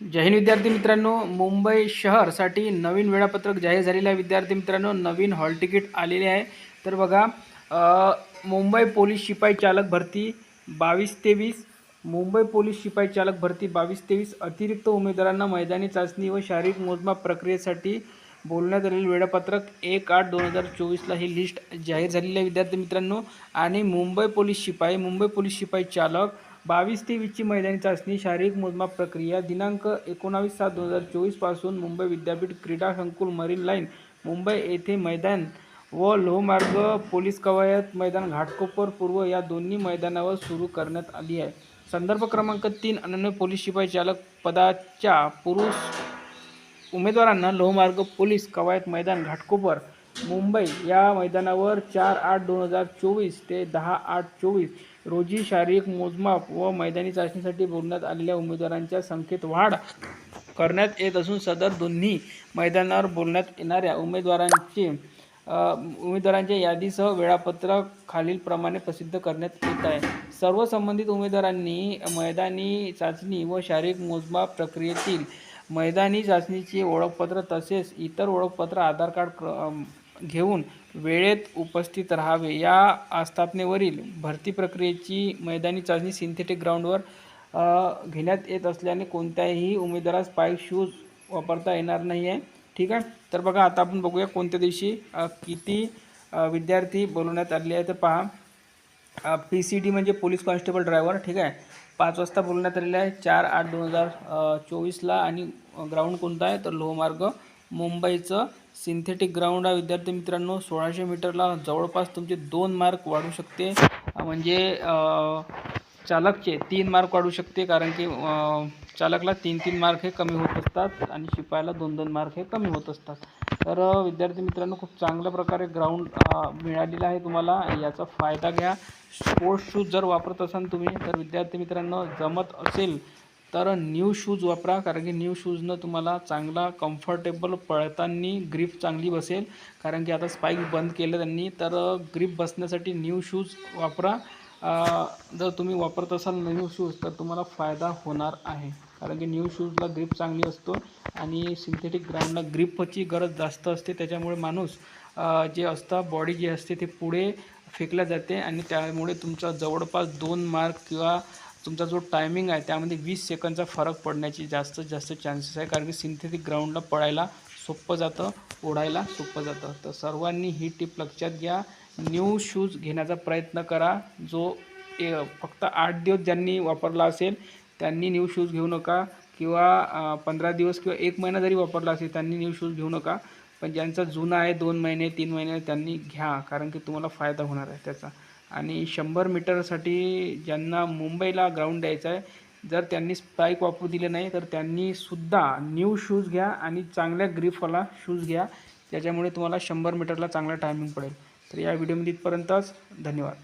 जय हिंद विद्यार्थी मित्रांनो. मुंबई शहरसाठी नवीन वेळापत्रक जाहीर झालेलं आहे. विद्यार्थी मित्रांनो नवीन हॉल तिकीट आलेले आहे. तर बघा मुंबई पोलीस शिपाई चालक भरती बावीस तेवीस. मुंबई पोलीस शिपाई चालक भरती बावीस तेवीस. अतिरिक्त उमेदवारांना मैदानी चाचणी व शारीरिक मोजमाप प्रक्रियेसाठी बोलण्यात आलेले वेळापत्रक एक आठ दोन हजार चोवीसला ही लिस्ट जाहीर झालेली आहे. विद्यार्थी मित्रांनो आणि मुंबई पोलीस शिपाई मुंबई पोलीस शिपाई चालक बावीस तेवीसची मैदानी चाचणी शारीरिक मोजमाप प्रक्रिया दिनांक एकोणावीस सात दोन हजार चोवीसपासून मुंबई विद्यापीठ क्रीडा संकुल मरीन लाईन मुंबई येथे मैदान व लोहमार्ग पोलीस कवायत मैदान घाटकोपर पूर्व या दोन्ही मैदानावर सुरू करण्यात आली आहे. संदर्भ क्रमांक तीन अनन्य पोलीस शिपाई चालक पदाच्या पुरुष उमेदवारांना लोहमार्ग पोलीस कवायत मैदान घाटकोपर मुंबई या मैदानावर चार आठ दोन हजार चोवीस ते दहा आठ चोवीस रोजी शारीरिक मोजमाप व मैदानी चाचणीसाठी बोलण्यात आलेल्या उमेदवारांच्या संख्येत वाढ करण्यात येत असून सदर दोन्ही मैदानावर बोलण्यात येणाऱ्या उमेदवारांचे उमेदवारांच्या यादीसह वेळापत्रक खालीलप्रमाणे प्रसिद्ध करण्यात येत आहे. सर्व संबंधित उमेदवारांनी मैदानी चाचणी व शारीरिक मोजमाप प्रक्रियेतील मैदानी चाचणीचे ओळखपत्र तसेच इतर ओळखपत्र आधार कार्ड क्र घेऊन वेळेत उपस्थित राहावे. या आस्थापनेवरील भरती प्रक्रियेची मैदानी चाचणी सिंथेटिक ग्राउंडवर घेण्यात येत असल्याने कोणत्याही उमेदवारास पाईप शूज वापरता येणार नाही आहे ठीक आहे? तर बघा आता आपण बघूया कोणत्या दिवशी किती विद्यार्थी बोलवण्यात आले आहे तर पहा पी सी डी म्हणजे पोलीस कॉन्स्टेबल ड्रायव्हर. ठीक आहे? पाच वाजता बोलण्यात आलेलं आहे. चार आठ दोन हजार चोवीसला आणि ग्राउंड कोणता आहे? तर लोहमार्ग. मुंबईचं सिंथेटिक ग्राउंड आहे. विद्यार्थी मित्रांनो सोळाशे मीटरला जवळपास तुमचे दोन मार्क वाढू शकते. म्हणजे चालकचे तीन मार्क वाढू शकते. कारण की चालकला तीन तीन मार्क हे कमी होत असतात आणि शिपायाला दोन दोन मार्क हे कमी होत असतात. तर विद्यार्थी मित्रांनो खूप चांगल्या प्रकारे ग्राउंड मिळालेला आहे तुम्हाला. याचा फायदा घ्या. स्पोर्ट्स शूज जर वापरत असाल तुम्ही तर विद्यार्थी मित्रांनो जमत असेल तर न्यू शूज वापरा कारण की न्यू शूजनं तुम्हाला चांगला कम्फर्टेबल पळताना ग्रीप चांगली बसेल. कारण की आता स्पाईक बंद केलं त्यांनी तर ग्रीप बसण्यासाठी न्यू शूज वापरा. जर तुम्ही वापरत असाल न्यू शूज तर तुम्हाला फायदा होणार आहे. कारण की न्यू शूजला ग्रीप चांगली असतो आणि सिंथेटिक ग्राउंडला ग्रीपची गरज जास्त असते. त्याच्यामुळे माणूस जे असतं बॉडी जी असते ते पुढे फेकल्या जाते आणि त्यामुळे तुमचा जवळपास दोन मार्क किंवा तुमचा जो टायमिंग आहे त्यामध्ये वीस सेकंदचा फरक पडण्याची जास्तीत जास्त चान्सेस आहे. कारण की सिंथेटिक ग्राउंडला पळायला सोपं जातं ओढायला सोपं जातं. तर सर्वांनी ही टिप लक्षात घ्या. न्यू शूज घेण्याचा प्रयत्न करा. जो ए फक्त आठ दिवस ज्यांनी वापरला असेल त्यांनी न्यू शूज घेऊ नका. किंवा पंधरा दिवस किंवा एक महिना जरी वापरला असेल त्यांनी न्यू शूज घेऊ नका. पण ज्यांचा जुना आहे दोन महिने तीन महिने त्यांनी घ्या. कारण की तुम्हाला फायदा होणार आहे त्याचा. आणि शंभर मीटरसाठी ज्यांना मुंबईला ग्राउंड द्यायचं आहे जर त्यांनी स्पाईक वापरू दिले नाही तर त्यांनीसुद्धा न्यू शूज घ्या आणि चांगल्या ग्रीपवाला शूज घ्या. त्याच्यामुळे तुम्हाला शंभर मीटरला चांगला टायमिंग पडेल. तर या व्हिडिओमध्ये इथपर्यंतच धन्यवाद.